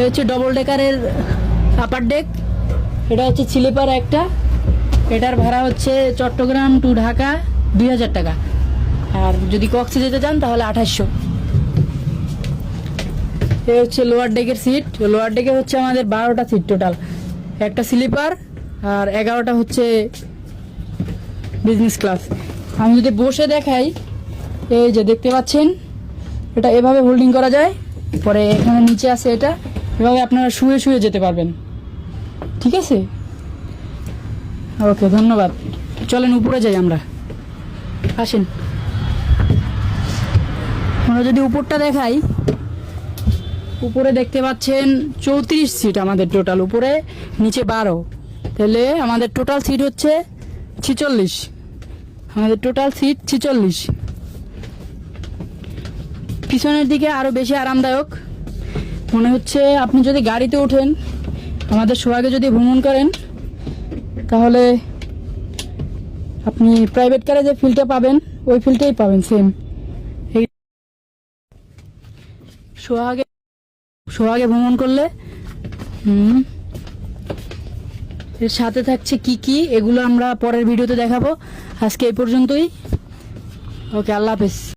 এ হচ্ছে ডবল ডেকারের আপার ডেক এটা হচ্ছে স্লিপার একটা, এটার ভাড়া হচ্ছে চট্টগ্রাম টু ঢাকা দুই হাজার টাকা। আর যদি কক্সে যেতে চান তাহলে আঠাশশো। এ হচ্ছে লোয়ার ডেকের সিট লোয়ার ডেকে হচ্ছে আমাদের বারোটা সিট টোটাল একটা স্লিপার আর এগারোটা হচ্ছে বিজনেস ক্লাস আমি যদি বসে দেখাই, এই যে দেখতে পাচ্ছেন, এটা এভাবে হোল্ডিং করা যায়, পরে এখানে নিচে আছে এটা। এভাবে আপনারা শুয়ে শুয়ে যেতে পারবেন। ঠিক আছে? ওকে, ধন্যবাদ। চলেন, উপরে যাই আমরা। আসেন। আমরা যদি উপরটা দেখাই, উপরে দেখতে পাচ্ছেন চৌত্রিশ সিট আমাদের টোটাল উপরে, নিচে বারো। তাহলে আমাদের টোটাল সিট হচ্ছে ছিচল্লিশ। আমাদের টোটাল সিট ছিচল্লিশ। পিছনের দিকে আরও বেশি আরামদায়ক। মনে হচ্ছে আপনি যদি গাড়িতে ওঠেন, আমাদের সোহাগে যদি ভ্রমণ করেন, তাহলে আপনি প্রাইভেট কারে যে ফিলটা পাবেন, ওই ফিলটাই পাবেন সেম এই সোহাগে সোহাগে ভ্রমণ করলে, হুম, এর সাথে থাকছে কি কি, এগুলো আমরা পরের ভিডিওতে দেখাবো। আজকে এই পর্যন্তই। ওকে, আল্লাহ হাফেজ।